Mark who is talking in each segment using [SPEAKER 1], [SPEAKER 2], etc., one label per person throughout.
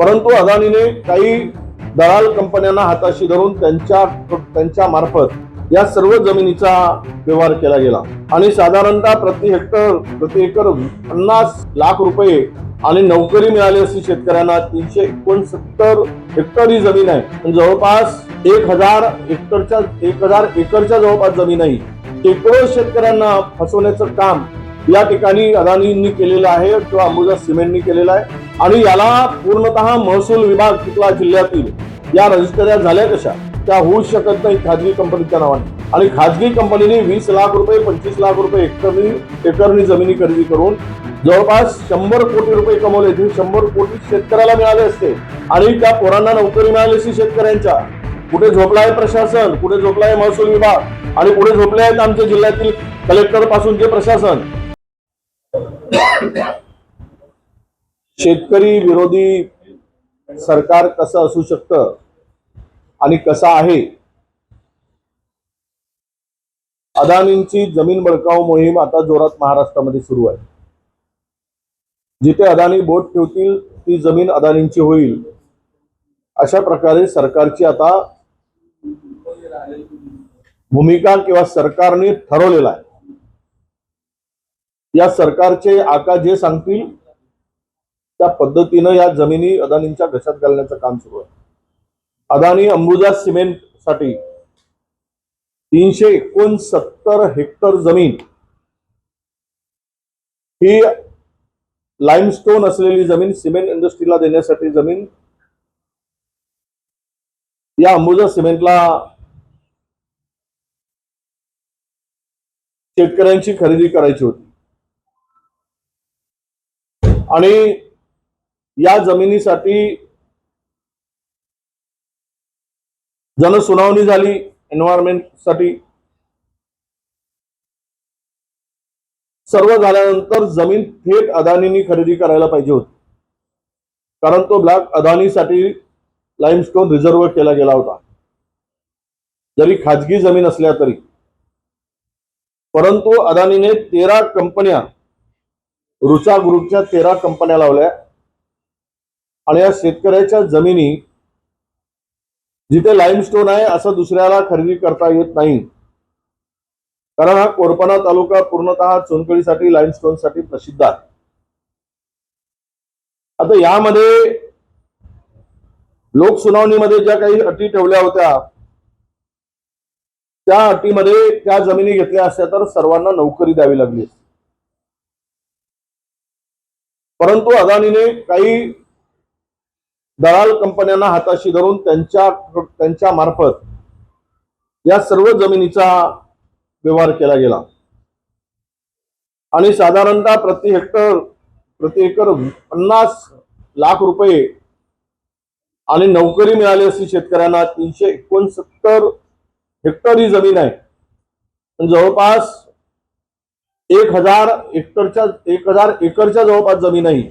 [SPEAKER 1] परंतु अदानीने काही दलाल कंपन्यांना हाताशी धरून त्यांच्या त्यांच्या मार्फत या सर्व जमिनीचा व्यवहार केला गेला. आणि साधारणतः प्रति हेक्टर प्रति एकर पन्नास लाख रुपये आणि नोकरी मिळाली अशी शेतकऱ्यांना तीनशे एकोणसत्तर हेक्टर ही जमीन आहे. जवळपास एक हजार हेक्टरच्या एक हजार एकरच्या जवळपास जमीन आहे. शेकडो शेतकऱ्यांना फसवण्याचं काम या ठिकाणी अदानींनी केलेलं आहे किंवा अंबुजा सिमेंटनी केलेलं आहे. आणि याला पूर्णतः महसूल विभाग तिथला जिल्ह्यातील या रजिस्टऱ्या झाल्या कशा? त्या होऊ शकत नाही खाजगी कंपनीच्या नावाने. आणि खाजगी कंपनीने वीस लाख रुपये पंचवीस लाख रुपये एकरनी एकरनी जमिनी खरेदी करून जवळपास शंभर कोटी रुपये कमवले. ते शंभर कोटी शेतकऱ्याला मिळाले असते. आणि त्या पोरांना नोकरी मिळाली असती शेतकऱ्यांच्या. कुठे झोपलाय प्रशासन? कुठे झोपलाय महसूल विभाग? आणि कुठे झोपले आहेत आमच्या जिल्ह्यातील कलेक्टर पासूनचे प्रशासन? शेतकरी विरोधी सरकार कसं असू शकतं आणि कसं आहे? अदानींची जमीन बळकाव मोहीम आता जोरात महाराष्ट्रामध्ये सुरू आहे. जिथे अदानी बोट ठेवतील ती जमीन अदानींची होईल. अशा प्रकारे सरकारची आता भूमिका किंवा सरकारने ठरवलेला आहे. या सरकारचे आका जे सांगतील त्या पद्धतीनं या जमिनी अदानींच्या घशात घालण्याचं काम सुरू आहे. अदानी अंबुजा सिमेंटसाठी तीनशे एकोणसत्तर हेक्टर जमीन ही लाईमस्टोन असलेली जमीन सिमेंट इंडस्ट्रीला देण्यासाठी जमीन या अंबुजा सिमेंटला शेतकऱ्यांची खरेदी करायची होती. आणि या जमिनीसाठी जनसुनावणी झाली एन्व्हायरमेंटसाठी. सर्व झाल्यानंतर जमीन थेट अदानीनी खरेदी करायला पाहिजे होती. कारण तो ब्लॉक अदानीसाठी लाईमस्टोन रिझर्व केला गेला होता. जरी खाजगी जमीन असल्या तरी. परंतु अदानीने तेरा कंपन्या रुचा ग्रुपच्या तेरा कंपन्या लावल्या. आणि या शेतकऱ्याच्या जमिनी जिथे लाईमस्टोन आहे असं दुसऱ्याला खरेदी करता येत नाही. कारण हा कोरपणा तालुका पूर्णतः चुनकळीसाठी लाईमस्टोनसाठी प्रसिद्ध आहे. आता यामध्ये लोकसुनावणीमध्ये ज्या काही अटी ठेवल्या होत्या त्या अटीमध्ये त्या जमिनी घेतल्या असत्या तर सर्वांना नोकरी द्यावी लागली असती. परंतु अदानीने काही दलाल कंपन्यांना हाताशी धरून त्यांच्या त्यांच्या मार्फत या सर्व जमिनीचा व्यवहार केला गेला. आणि साधारणतः प्रति हेक्टर प्रति एकर पन्नास लाख रुपये आणि नोकरी मिळाली असती शेतकऱ्यांना तीनशे एकोणसत्तर हेक्टर ही जमीन आहे. जवळपास एक हजार हेक्टरच्या एक हजार एकरच्या जवळपास जमीन आहे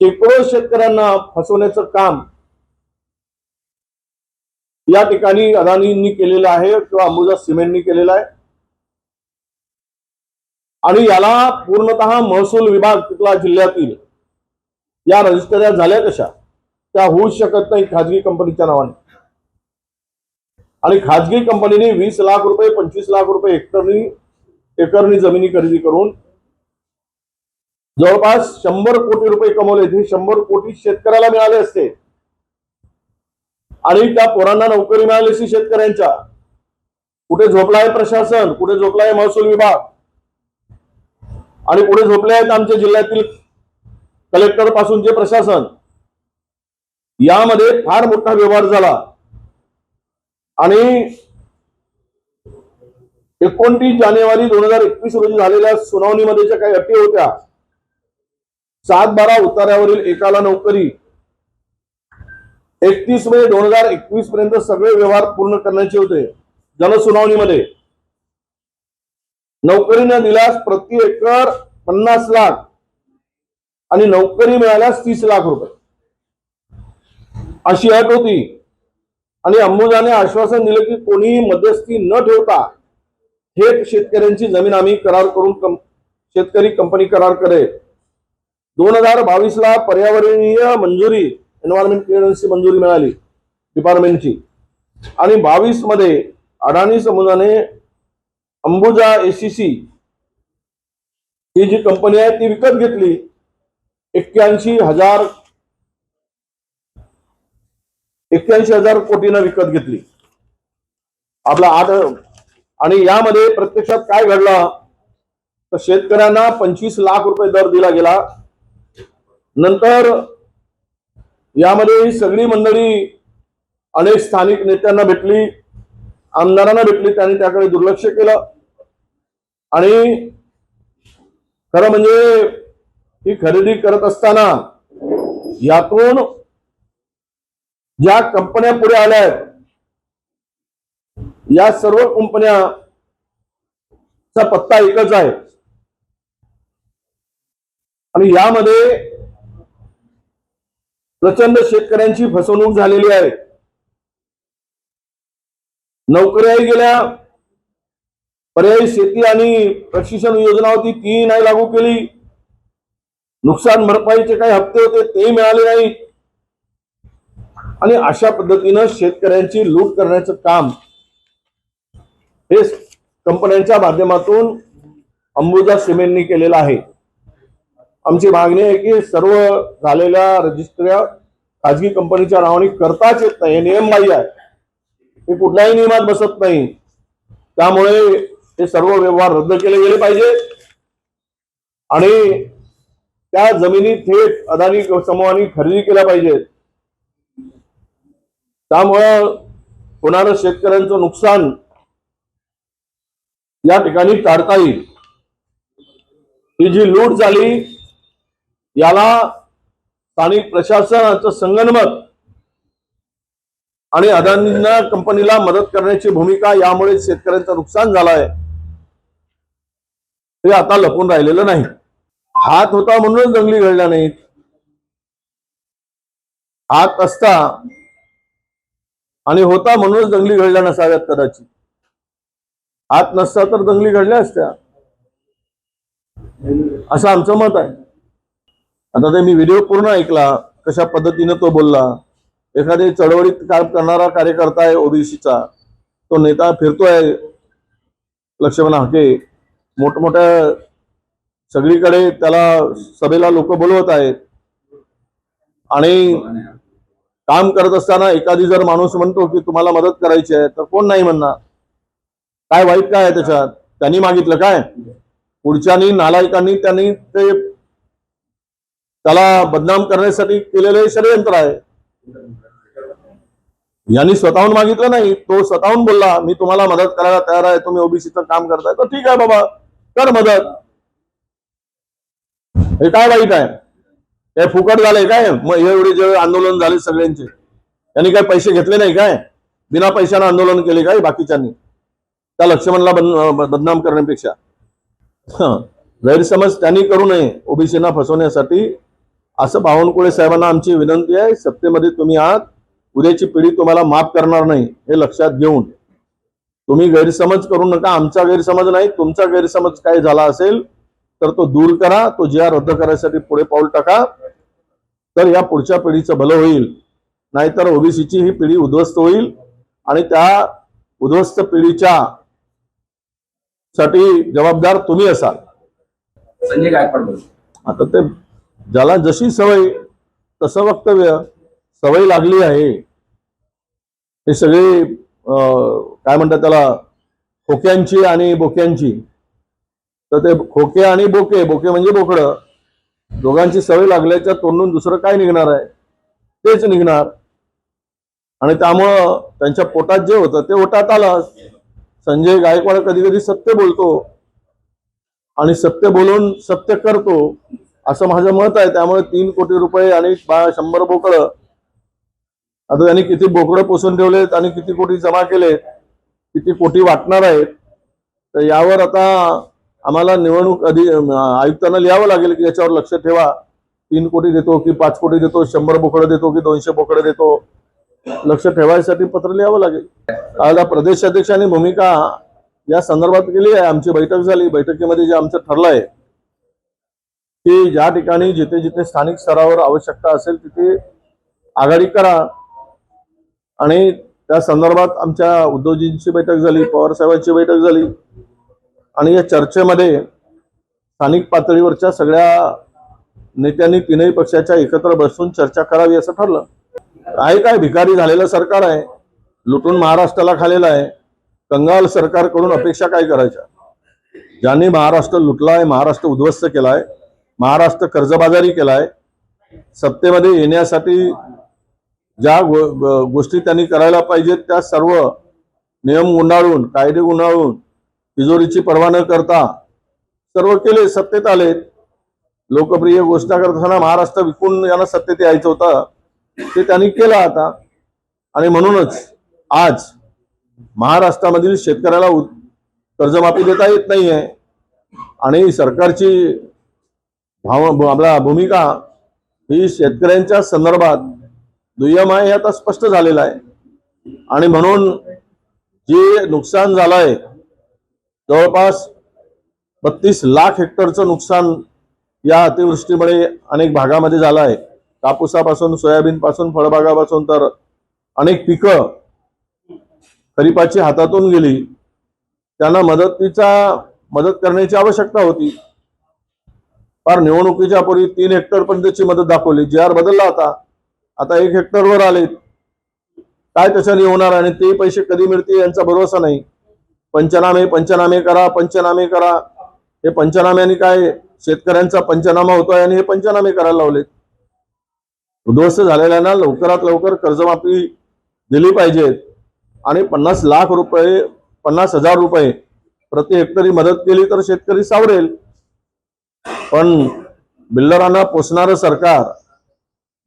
[SPEAKER 1] शेकडो शेतकऱ्यांना फसवण्याचं काम या ठिकाणी अदानींनी केलेलं आहे किंवा अंबुजा सिमेंटनी केलेलं आहे. आणि याला पूर्णतः महसूल विभाग तिथला जिल्ह्यातील या रजिस्टर्या झाल्या कशा? त्या होऊ शकत नाही खाजगी कंपनीच्या नावाने. आणि खाजगी कंपनीने वीस लाख रुपये पंचवीस लाख रुपये हेक्टरनी एकरनी जमिनी खरेदी करून जवळपास शंभर कोटी रुपये कमवले ते शंभर कोटी शेतकऱ्याला मिळाले असते. आणि त्या पोरांना नोकरी मिळाली असती शेतकऱ्यांच्या. कुठे झोपलाय प्रशासन? कुठे झोपलाय महसूल विभाग? आणि कुठे झोपले आहेत आमच्या जिल्ह्यातील कलेक्टर पासूनचे प्रशासन? यामध्ये फार मोठा व्यवहार झाला. आणि एकोणतीस जानेवारी दोन हजार एकवीस रोजी झालेल्या सुनावणीमध्ये ज्या काही अटी होत्या सात बारा उतार्यावरील एकाला नोकरी एकतीस मे दोन हजार एकवीस पर्यंत सगळे व्यवहार पूर्ण करण्याचे होते. जनसुनावणीमध्ये नोकरी न दिल्यास प्रति एकर पन्नास लाख आणि नोकरी मिळाल्यास तीस लाख रुपये. अशी अट होती आणि अंबुजाने आश्वासन दिलं की कोणीही मध्यस्थी न ठेवता थेट शेतकऱ्यांची जमीन आम्ही करार करून कम, शेतकरी कंपनी करार करेल. दोन हजार बावीसला पर्यावरणीय मंजुरी एन्व्हायरमेंट क्लिअरन्सची मंजुरी मिळाली डिपार्टमेंटची आणि बावीसमध्ये अडाणी समूहाने अंबुजा एसीसी ही जी कंपनी आहे ती विकत घेतली. एक्क्याऐंशी हजार एक्क्याऐंशी हजार कोटीनं विकत घेतली. आपला आठ आणि यामध्ये प्रत्यक्षात काय घडलं? तर शेतकऱ्यांना पंचवीस लाख रुपये दर दिला गेला. नंतर यामध्ये ही सगळी मंडळी अनेक स्थानिक नेत्यांना भेटली आमदारांना भेटली त्यांनी त्याकडे दुर्लक्ष केलं. आणि खरं म्हणजे ही खरेदी करत असताना यातून ज्या कंपन्या पुढे आल्या आहेत या सर्व कंपन्याचा पत्ता एकच आहे. आणि यामध्ये प्रचंड शेतकऱ्यांची फसवणूक झालेली आहे. नोकऱ्याही गेल्या पर्यायी शेती आणि प्रशिक्षण योजना होती ती नाही लागू केली. नुकसान भरपाईचे काही हप्ते होते तेही मिळाले नाही आणि अशा पद्धतीनं शेतकऱ्यांची लूट करण्याचं काम हे कंपन्यांच्या माध्यमातून अंबुजा सिमेंटनी केलेलं आहे. आमची मागणी आहे की सर्व झालेल्या रजिस्ट्र्या खाजगी कंपनीच्या नावाने करताच येत नाही. हे नियम बाह्य आहे. हे कुठल्याही नियमात बसत नाही. त्यामुळे हे सर्व व्यवहार रद्द केले गेले पाहिजे. आणि त्या जमिनी थेट अदानी समूहाने खरेदी केल्या पाहिजेत. त्यामुळं होणारं शेतकऱ्यांचं नुकसान या ठिकाणी काढता येईल. ही जी लूट झाली याला स्थानिक प्रशासनाचं संगणमत आणि अदानींना कंपनीला मदत करण्याची भूमिका यामुळे शेतकऱ्यांचं नुकसान झालंय ते हे आता लपून राहिलेलं नाही. हात होता म्हणूनच दंगली घडल्या नाहीत. हात असता आणि होता म्हणूनच दंगली घडल्या नसाव्यात कदाचित. हात नसता तर दंगली घडल्या असत्या. असं आमचं मत आहे. आता ते मी व्हिडिओ पूर्ण ऐकला कशा पद्धतीने तो बोलला. एखाद्या चळवळीत काम करणारा कार्यकर्ता आहे ओबीसीचा. तो नेता फिरतोय. लक्ष्मण हाके मोठमोठ्या सगळीकडे त्याला सभेला लोक बोलवत आहेत. आणि काम करत असताना एखादी जर माणूस म्हणतो की तुम्हाला मदत करायची आहे तर कोण नाही म्हणणार? काय वाईट काय आहे त्याच्यात? त्यांनी मागितलं काय? पुढच्यानी नालायकांनी त्यांनी ते त्याला बदनाम करण्यासाठी केलेलं हे षडयंत्र आहे. यांनी स्वतःहून मागितलं नाही तो स्वतःहून बोलला मी तुम्हाला मदत करायला तयार आहे तुम्ही ओबीसीचं काम करताय. तर ठीक आहे बाबा कर मदत. हे काय वाईट आहे? काय फुकट झालंय काय? मग एवढे जे आंदोलन झाले सगळ्यांचे त्यांनी काय पैसे घेतले नाही काय? बिना पैशानं आंदोलन केले काय बाकीच्यांनी? त्या लक्ष्मणला बदनाम करण्यापेक्षा. गैरसमज त्यांनी करू नये ओबीसीना फसवण्यासाठी. असं बावनकुळे साहेबांना आमची विनंती आहे. सत्तेमध्ये तुम्ही आहात. उद्याची पिढी तुम्हाला माफ करणार नाही हे लक्षात घेऊन. तुम्ही गैरसमज करू नका. आमचा गैरसमज नाही. तुमचा गैरसमज काय झाला असेल तर तो दूर करा. तो जिया रद्द करायसाठी पुढे पाऊल टाका. तर या पुढच्या पिढीचं भलं होईल. नाहीतर ओबीसीची ही पिढी उद्ध्वस्त होईल. आणि त्या उद्ध्वस्त पिढीच्या साठी जबाबदार तुम्ही असाल.
[SPEAKER 2] संजय गायकवाड
[SPEAKER 1] आता ते ज्याला जशी सवय तसं वक्तव्य सवय लागली आहे. हे सगळे काय म्हणतात त्याला खोक्यांची आणि बोक्यांची. तर ते खोके आणि बोके बोके म्हणजे बोकडं दोघांची सवय लागल्याच्या तोंडून दुसरं काय निघणार आहे? तेच निघणार. आणि त्यामुळं त्यांच्या पोटात जे होतं ते ओटात आलं. संजय गायकवाड कधी कधी सत्य बोलतो आणि सत्य बोलून सत्य करतो असं माझं मत आहे. त्यामुळे तीन कोटी रुपये आणि बा- शंभर बोकडं. आता त्यांनी किती बोकडं पोसून ठेवलेत आणि किती कोटी जमा केलेत किती कोटी वाटणार आहेत तर यावर आता आम्हाला निवडणूक अधि आयुक्तांना लिहावं लागेल की याच्यावर लक्ष ठेवा. तीन कोटी देतो की पाच कोटी देतो शंभर बोकडं देतो की दोनशे बोकडं देतो. लक्ष ठेवायसाठी पत्र लिहावं लागेल. आज प्रदेश अध्यक्षांनी भूमिका या संदर्भात केली आहे. आमची बैठक झाली. बैठकीमध्ये जे आमचं ठरलंय की ज्या ठिकाणी जिथे जिथे स्थानिक स्तरावर आवश्यकता असेल तिथे आघाडी करा. आणि त्या संदर्भात आमच्या उद्योजींची बैठक झाली पवारसाहेबांची बैठक झाली. आणि या चर्चेमध्ये स्थानिक पातळीवरच्या सगळ्या नेत्यांनी तीनही पक्षाच्या एकत्र बसून चर्चा करावी असं ठरलं. काय काय भिकारी झालेलं सरकार आहे. लुटून महाराष्ट्राला खालेलं आहे. कंगाल सरकारकडून अपेक्षा काय करायच्या? ज्यांनी महाराष्ट्र लुटलाय महाराष्ट्र उद्ध्वस्त केलाय महाराष्ट्र कर्जबाजारी केलाय सत्तेमध्ये येण्यासाठी ज्या गो- गोष्टी त्यांनी करायला पाहिजेत त्या सर्व नियम गुंडाळून कायदे गुंडाळून तिजोरीची पर्वा न करता सर्व केले सत्तेत आले लोकप्रिय घोषणा करत असताना महाराष्ट्र विकून यांना सत्तेत यायचं होतं. ते त्यांनी केलं आता. आणि म्हणूनच आज महाराष्ट्रामधील शेतकऱ्याला कर्जमाफी देता येत नाहीये. आणि सरकारची भाव आपला भूमिका ही शेतकऱ्यांच्या संदर्भात दुय्यम आहे हे आता स्पष्ट झालेलं आहे. आणि म्हणून जे नुकसान झालंय जवळपास बत्तीस लाख हेक्टरचं नुकसान या अतिवृष्टीमुळे अनेक भागामध्ये झालं आहे. कापूसापासून सोयाबीन पासून फळबागापासून तर अनेक पिकं खरीपाची हातातून गेली. त्यांना मदतीचा मदत करण्याची आवश्यकता होती. फार निवडणुकीच्या पूर्वी तीन हेक्टर पर्यंतची मदत दाखवली. जी आर बदलला होता. आता एक हेक्टरवर आले काय त्याच्याने होणार आणि ते पैसे कधी मिळतील यांचा भरोसा नाही. पंचनामे पंचनामे करा पंचनामे करा. हे पंचनाम्याने काय? शेतकऱ्यांचा पंचनामा होतोय आणि हे पंचनामे करायला लावलेत. उद्ध्वस्त झालेल्यांना लवकरात लवकर कर्जमाफी दिली पाहिजे. आणि पन्नास लाख रुपये पन्नास हजार रुपये प्रति हेक्टरी मदत केली तर शेतकरी सावरेल. पण बिल्डरांना पोसणारं सरकार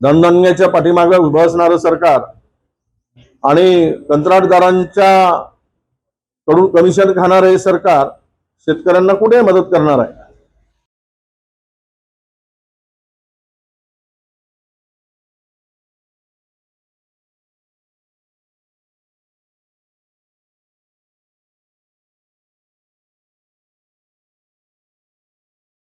[SPEAKER 1] धनधान्याच्या पाठीमागे उभं असणारं सरकार आणि कंत्राटदारांच्या कडून कमिशन खाणारं हे सरकार शेतकऱ्यांना कुठे मदत करणार आहे?